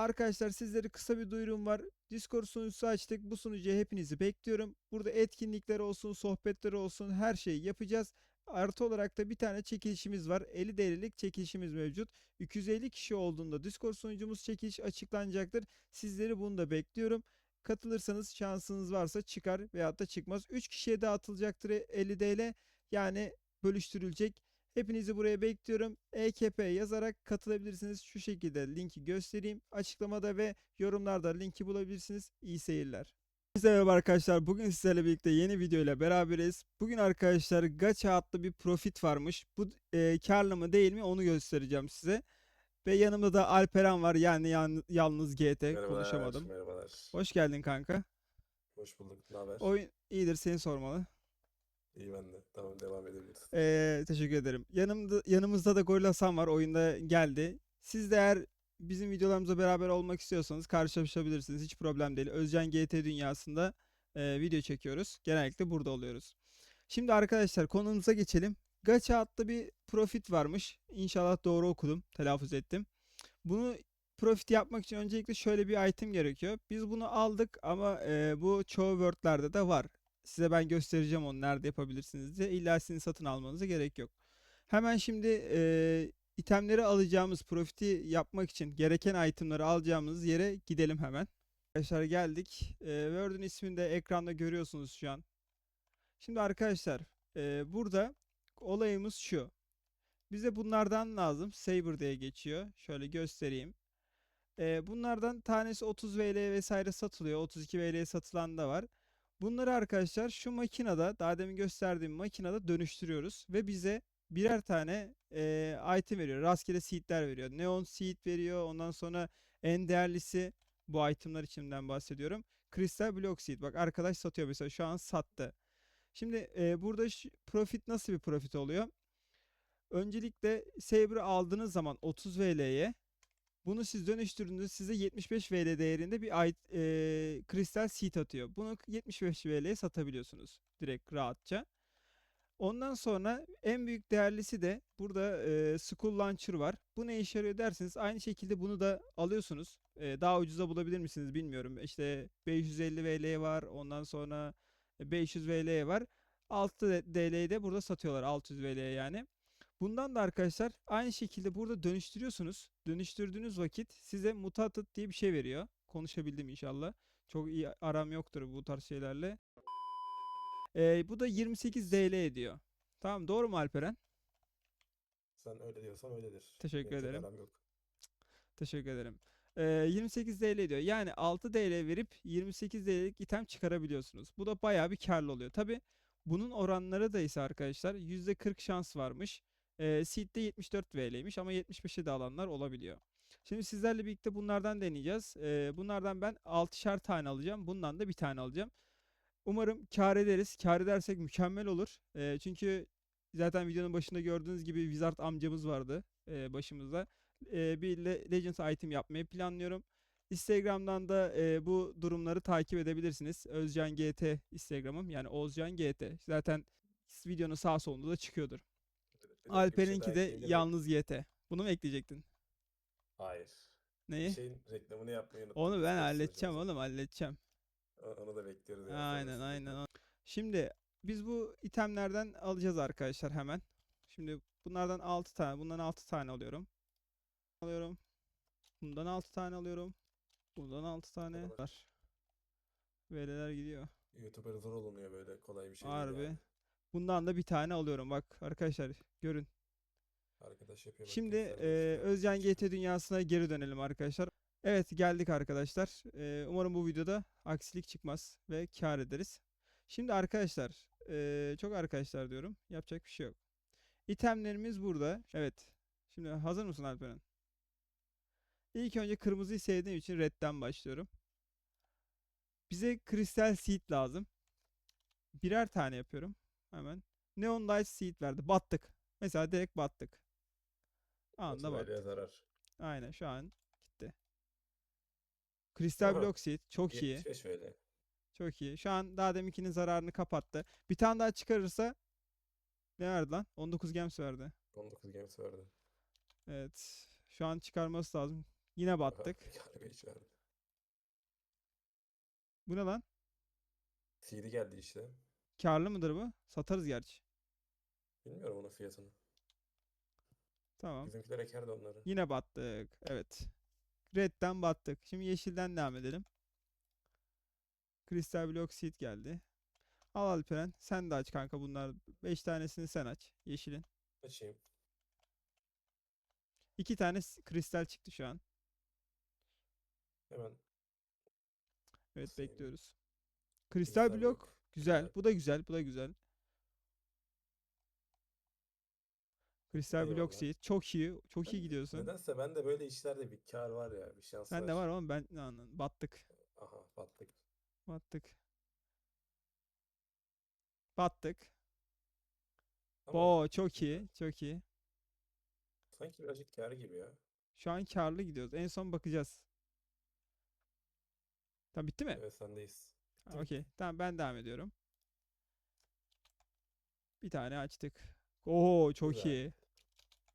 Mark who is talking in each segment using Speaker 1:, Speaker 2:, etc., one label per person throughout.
Speaker 1: Arkadaşlar sizlere kısa bir duyurum var. Discord sunucusu açtık. Bu sunucuya hepinizi bekliyorum. Burada etkinlikler olsun, sohbetler olsun her şeyi yapacağız. Artı olarak da bir tane çekilişimiz var. 50 TL'lik çekilişimiz mevcut. 250 kişi olduğunda Discord sunucumuz çekiliş açıklanacaktır. Sizleri bunu da bekliyorum. Katılırsanız şansınız varsa çıkar veyahut da çıkmaz. 3 kişiye dağıtılacaktır 50 TL. Yani bölüştürülecek. Hepinizi buraya bekliyorum. EKP yazarak katılabilirsiniz. Şu şekilde linki göstereyim. Açıklamada ve yorumlarda linki bulabilirsiniz. İyi seyirler. Herkese merhaba arkadaşlar. Bugün sizlerle birlikte yeni video ile beraberiz. Bugün arkadaşlar Gacha adlı bir profit varmış. Bu e, karlı mı değil mi onu göstereceğim size. Ve yanımda da Alperen var. Yani yan- yalnız GT
Speaker 2: Merhabalar,
Speaker 1: konuşamadım.
Speaker 2: Merhabalar.
Speaker 1: Hoş geldin kanka.
Speaker 2: Hoş bulduk. Ne haber?
Speaker 1: Oyun iyidir seni sormalı.
Speaker 2: İyi ben de. Tamam devam edebiliriz.
Speaker 1: Ee, teşekkür ederim. Yanımda, yanımızda da Gorilla Hasan var. Oyunda geldi. Siz de eğer bizim videolarımıza beraber olmak istiyorsanız karşılaşabilirsiniz. Hiç problem değil. Özcan GT dünyasında e, video çekiyoruz. Genellikle burada oluyoruz. Şimdi arkadaşlar konumuza geçelim. Gacha adlı bir profit varmış. İnşallah doğru okudum. Telaffuz ettim. Bunu profit yapmak için öncelikle şöyle bir item gerekiyor. Biz bunu aldık ama e, bu çoğu wordlerde de var. Size ben göstereceğim onu nerede yapabilirsiniz diye. İlla sizin satın almanıza gerek yok. Hemen şimdi e, itemleri alacağımız profiti yapmak için gereken itemleri alacağımız yere gidelim hemen. Arkadaşlar geldik. E, Word'ün ismini de ekranda görüyorsunuz şu an. Şimdi arkadaşlar e, burada olayımız şu. Bize bunlardan lazım. Saber diye geçiyor. Şöyle göstereyim. E, bunlardan tanesi 30 VL vesaire satılıyor. 32 VL'ye satılan da var. Bunları arkadaşlar şu makinede daha demin gösterdiğim makinede dönüştürüyoruz ve bize birer tane e, item veriyor. Rastgele seedler veriyor. Neon seed veriyor. Ondan sonra en değerlisi bu itemler içinden bahsediyorum. Crystal Block Seed. Bak arkadaş satıyor mesela şu an sattı. Şimdi e, burada profit nasıl bir profit oluyor? Öncelikle Saber'ı aldığınız zaman 30 VL'ye bunu siz dönüştürdüğünüzde size 75 VL değerinde bir ait, e, kristal seed atıyor. Bunu 75 VL'ye satabiliyorsunuz direkt rahatça. Ondan sonra en büyük değerlisi de burada e, Skull Launcher var. Bu ne işe yarıyor derseniz aynı şekilde bunu da alıyorsunuz. E, daha ucuza bulabilir misiniz bilmiyorum. İşte 550 VL var. Ondan sonra 500 VL var. 6 DL'yi de burada satıyorlar. 600 VL'ye yani. Bundan da arkadaşlar aynı şekilde burada dönüştürüyorsunuz. Dönüştürdüğünüz vakit size mutated diye bir şey veriyor. Konuşabildim inşallah. Çok iyi aram yoktur bu tarz şeylerle. Ee, bu da 28 DL ediyor. Tamam doğru mu Alperen?
Speaker 2: Sen öyle diyorsan öyledir.
Speaker 1: Teşekkür
Speaker 2: Benim
Speaker 1: ederim.
Speaker 2: aram yok.
Speaker 1: Teşekkür ederim. Ee, 28 DL ediyor. Yani 6 DL verip 28 DL'lik item çıkarabiliyorsunuz. Bu da bayağı bir karlı oluyor. Tabi bunun oranları da ise arkadaşlar %40 şans varmış. Ee, Seed'de 74 VL'ymiş ama 75'e de alanlar olabiliyor. Şimdi sizlerle birlikte bunlardan deneyeceğiz. Ee, bunlardan ben 6'şer tane alacağım. Bundan da bir tane alacağım. Umarım kar ederiz. Kar edersek mükemmel olur. Ee, çünkü zaten videonun başında gördüğünüz gibi Wizard amcamız vardı e, başımızda. Ee, bir Le- Legends item yapmayı planlıyorum. Instagram'dan da e, bu durumları takip edebilirsiniz. Özcan GT Instagram'ım yani Ozcan GT. Zaten videonun sağ solunda da çıkıyordur.
Speaker 2: Bir dakika, bir şey
Speaker 1: Alper'inki
Speaker 2: daha
Speaker 1: de yalnız GT. Bunu mu ekleyecektin?
Speaker 2: Hayır.
Speaker 1: Neyi?
Speaker 2: Şeyin reklamını yapmayı unuttum.
Speaker 1: Onu ben halledeceğim oğlum halledeceğim.
Speaker 2: Onu da bekliyoruz. yani
Speaker 1: Aynen aynen. Şimdi biz bu itemlerden alacağız arkadaşlar hemen. Şimdi bunlardan 6 tane, bundan 6 tane alıyorum. Alıyorum. Bundan 6 tane alıyorum. Bundan 6 tane var. Veriler gidiyor.
Speaker 2: YouTuber zor olunuyor böyle kolay bir şey
Speaker 1: Harbi.
Speaker 2: yani.
Speaker 1: Bundan da bir tane alıyorum. Bak arkadaşlar görün.
Speaker 2: Arkadaş yapıyor bak,
Speaker 1: Şimdi e. Özcan GT dünyasına geri dönelim arkadaşlar. Evet geldik arkadaşlar. E, umarım bu videoda aksilik çıkmaz ve kar ederiz. Şimdi arkadaşlar e, çok arkadaşlar diyorum. Yapacak bir şey yok. İtemlerimiz burada. Evet. Şimdi hazır mısın Alperen? İlk önce kırmızıyı sevdiğim için redden başlıyorum. Bize kristal seed lazım. Birer tane yapıyorum. Hemen. Neon Light seed verdi. Battık. Mesela direkt battık. Anında battık.
Speaker 2: Zarar.
Speaker 1: Aynen şu an gitti. Crystal
Speaker 2: Aha.
Speaker 1: Block Seed çok iyi.
Speaker 2: 75 VL.
Speaker 1: Çok iyi. Şu an daha deminkinin zararını kapattı. Bir tane daha çıkarırsa ne verdi lan? 19 gems verdi.
Speaker 2: 19 games verdi.
Speaker 1: Evet. Şu an çıkarması lazım. Yine battık.
Speaker 2: Karga içeride.
Speaker 1: Bu ne lan?
Speaker 2: CD geldi işte.
Speaker 1: Karlı mıdır bu? Satarız gerçi.
Speaker 2: Bilmiyorum onun fiyatını.
Speaker 1: Tamam.
Speaker 2: Bizimkiler ekerdi onları.
Speaker 1: Yine battık. Evet. Red'den battık. Şimdi yeşilden devam edelim. Crystal Block Seed geldi. Al Alperen. Sen de aç kanka bunlar. 5 tanesini sen aç. Yeşilin.
Speaker 2: Açayım.
Speaker 1: 2 tane kristal çıktı şu an.
Speaker 2: Hemen
Speaker 1: Evet
Speaker 2: Basayım.
Speaker 1: bekliyoruz. Kristal
Speaker 2: Crystal
Speaker 1: Block.
Speaker 2: Block.
Speaker 1: Güzel. Bu da güzel. Bu da güzel. Block
Speaker 2: Eyvallah.
Speaker 1: Seed. Çok iyi. Çok iyi
Speaker 2: Ben-
Speaker 1: gidiyorsun.
Speaker 2: Nedense bende böyle işlerde bir kar var ya. Bir şans
Speaker 1: Sen de var ama ben. Battık.
Speaker 2: Aha battık.
Speaker 1: Battık. Battık. Oo çok iyi. Çok iyi.
Speaker 2: sanki birazcık kar gibi ya.
Speaker 1: Şu an karlı gidiyoruz. En son bakacağız. Tamam bitti mi?
Speaker 2: Evet sendeyiz.
Speaker 1: Okey. Tamam ben devam ediyorum. Bir tane açtık. Oo çok
Speaker 2: Güzel.
Speaker 1: iyi.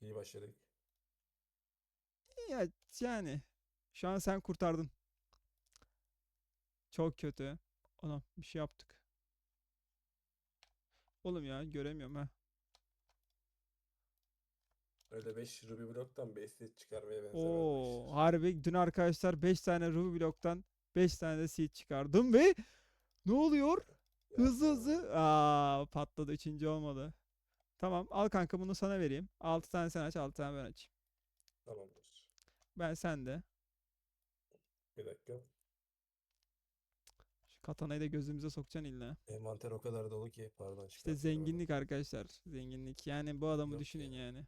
Speaker 2: İyi başladık.
Speaker 1: Ya yani şu an sen kurtardın. Çok kötü. Anam bir şey yaptık. Oğlum ya göremiyorum ha.
Speaker 2: Öyle 5 Ruby bloktan bir estet çıkarmaya benzemez bu
Speaker 1: Oo harbi dün arkadaşlar 5 tane Ruby bloktan 5 tane de seed çıkardım ve ne oluyor? Hızlı hızlı. Aa patladı. Üçüncü olmadı. Tamam al kanka bunu sana vereyim. 6 tane sen aç 6 tane ben açayım.
Speaker 2: Tamamdır.
Speaker 1: Ben sende.
Speaker 2: Bir dakika.
Speaker 1: Şu katanayı da gözümüze sokacaksın illa.
Speaker 2: Envanter o kadar dolu ki pardon
Speaker 1: İşte zenginlik arkadaşlar. Zenginlik. Yani bu adamı
Speaker 2: Yok
Speaker 1: düşünün
Speaker 2: ya.
Speaker 1: yani.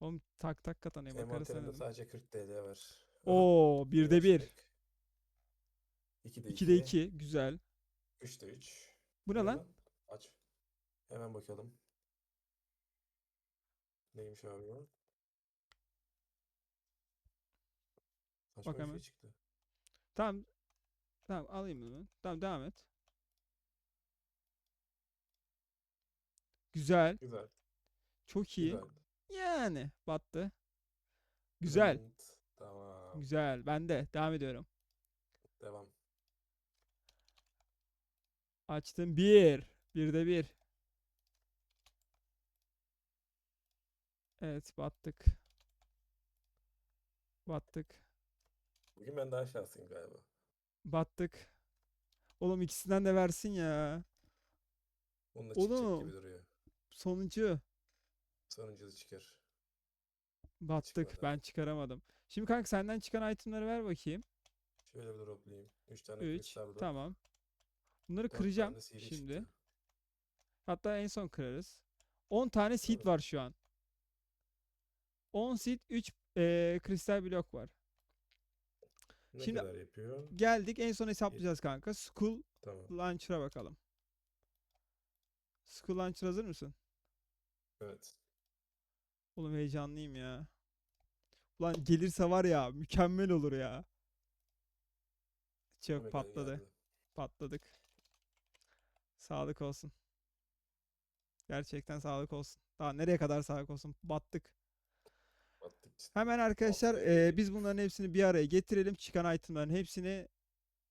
Speaker 1: Oğlum tak tak katanaya bakarız
Speaker 2: Envanterimde
Speaker 1: sana.
Speaker 2: sadece 40 TL var.
Speaker 1: Oo
Speaker 2: bir
Speaker 1: 1'de 1.
Speaker 2: başladık. 2'de
Speaker 1: 2'de
Speaker 2: 2.
Speaker 1: 2. Güzel.
Speaker 2: 3'te 3.
Speaker 1: Bu ne lan?
Speaker 2: Aç. Hemen bakalım. Neymiş abi ya? Saçma bir
Speaker 1: hemen.
Speaker 2: şey çıktı.
Speaker 1: Tamam. Tamam alayım bunu. Tamam devam et. Güzel.
Speaker 2: Güzel.
Speaker 1: Çok iyi.
Speaker 2: Güzel.
Speaker 1: Yani battı. Güzel.
Speaker 2: Diamond. Tamam.
Speaker 1: Güzel. Ben de devam ediyorum.
Speaker 2: Devam.
Speaker 1: Açtım. 1. Bir. de 1. Evet battık. Battık.
Speaker 2: Bugün ben daha şanslıyım galiba.
Speaker 1: Battık. Oğlum ikisinden de versin ya.
Speaker 2: Bununla çıkacak
Speaker 1: Oğlum.
Speaker 2: gibi duruyor.
Speaker 1: Sonuncu.
Speaker 2: Sonuncusu çıkar.
Speaker 1: Battık.
Speaker 2: Çıkmadı.
Speaker 1: Ben çıkaramadım. Şimdi kanka senden çıkan itemleri ver bakayım.
Speaker 2: Şöyle bir droplayayım. 3 tane
Speaker 1: 3.
Speaker 2: kristal blok.
Speaker 1: Tamam. Bunları kıracağım şimdi.
Speaker 2: çıktı.
Speaker 1: Hatta en son kırarız. 10 tane seed
Speaker 2: Evet.
Speaker 1: var şu an. 10 seed 3 eee, kristal blok var.
Speaker 2: Ne
Speaker 1: Şimdi-
Speaker 2: kadar yapıyor?
Speaker 1: Geldik en son hesaplayacağız kanka. School
Speaker 2: Tamam.
Speaker 1: Launcher'a bakalım. School Launcher hazır mısın?
Speaker 2: Evet.
Speaker 1: Oğlum heyecanlıyım ya. Ulan gelirse var ya mükemmel olur ya. Çok
Speaker 2: Hemen
Speaker 1: patladı.
Speaker 2: geldi.
Speaker 1: Patladık. Sağlık olsun. Gerçekten sağlık olsun. Daha nereye kadar sağlık olsun? Battık.
Speaker 2: Battık.
Speaker 1: Hemen arkadaşlar
Speaker 2: gelecek.
Speaker 1: biz bunların hepsini bir araya getirelim. Çıkan itemlerin hepsini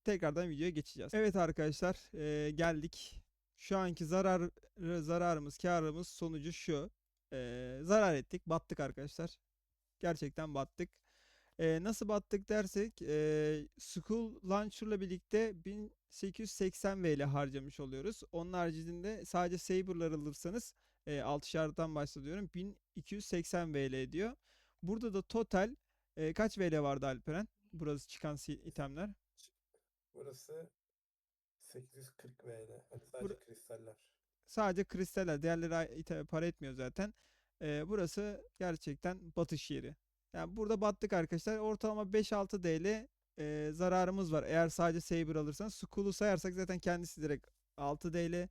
Speaker 1: tekrardan videoya geçeceğiz. Evet arkadaşlar eee, geldik. Şu anki zarar zararımız, karımız sonucu şu. Eee, zarar ettik, battık arkadaşlar. Gerçekten battık. Eee, nasıl battık dersek eee School Launcher'la birlikte 1880 VL harcamış oluyoruz. Onun haricinde sadece Saber'lar alırsanız eee 6'şardan bahsediyorum. 1280 VL ediyor. Burada da total eee, kaç VL vardı Alperen? Burası çıkan itemler.
Speaker 2: Burası 840 VL. Hani sadece kristaller.
Speaker 1: Sadece kristaller. Diğerleri para etmiyor zaten. Eee, burası gerçekten batış yeri. Yani burada battık arkadaşlar. Ortalama 5-6 DL eee, zararımız var. Eğer sadece Saber alırsan. Skull'u sayarsak zaten kendisi direkt 6 DL.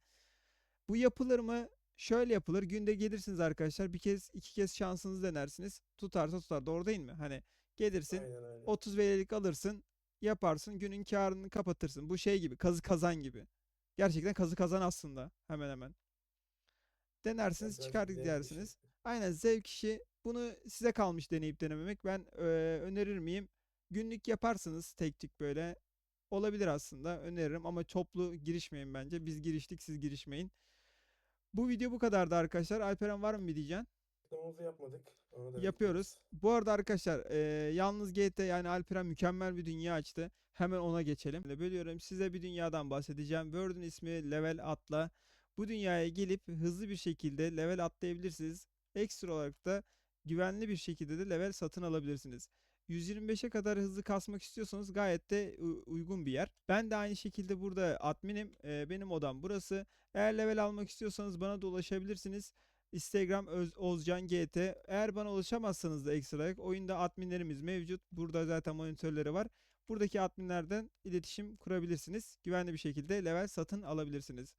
Speaker 1: Bu yapılır mı? Şöyle yapılır. Günde gelirsiniz arkadaşlar. Bir kez iki kez şansınızı denersiniz. Tutarsa tutar. Doğru değil mi? Hani gelirsin.
Speaker 2: Aynen öyle.
Speaker 1: 30 VL'lik alırsın. Yaparsın. Günün karını kapatırsın. Bu şey gibi. Kazı kazan gibi. Gerçekten kazı kazan aslında. Hemen hemen. Denersiniz
Speaker 2: biraz
Speaker 1: çıkar
Speaker 2: zevk işi.
Speaker 1: gidersiniz. Aynen zevk işi. Bunu size kalmış deneyip denememek. Ben e, önerir miyim? Günlük yaparsınız tek tük böyle. Olabilir aslında öneririm ama toplu girişmeyin bence. Biz giriştik siz girişmeyin. Bu video bu kadardı arkadaşlar. Alperen var mı bir diyeceksin?
Speaker 2: Reklamımızı yapmadık. Onu da
Speaker 1: Yapıyoruz. Bu arada arkadaşlar e, yalnız GT yani Alperen mükemmel bir dünya açtı. Hemen ona geçelim. Bölüyorum size bir dünyadan bahsedeceğim. Word'un ismi Level Atla. Bu dünyaya gelip hızlı bir şekilde level atlayabilirsiniz. Ekstra olarak da güvenli bir şekilde de level satın alabilirsiniz. 125'e kadar hızlı kasmak istiyorsanız gayet de uygun bir yer. Ben de aynı şekilde burada adminim. E, benim odam burası. Eğer level almak istiyorsanız bana da ulaşabilirsiniz. Instagram Öz, Ozcan GT. Eğer bana ulaşamazsanız da ekstra olarak oyunda adminlerimiz mevcut. Burada zaten monitörleri var. Buradaki adminlerden iletişim kurabilirsiniz. Güvenli bir şekilde level satın alabilirsiniz.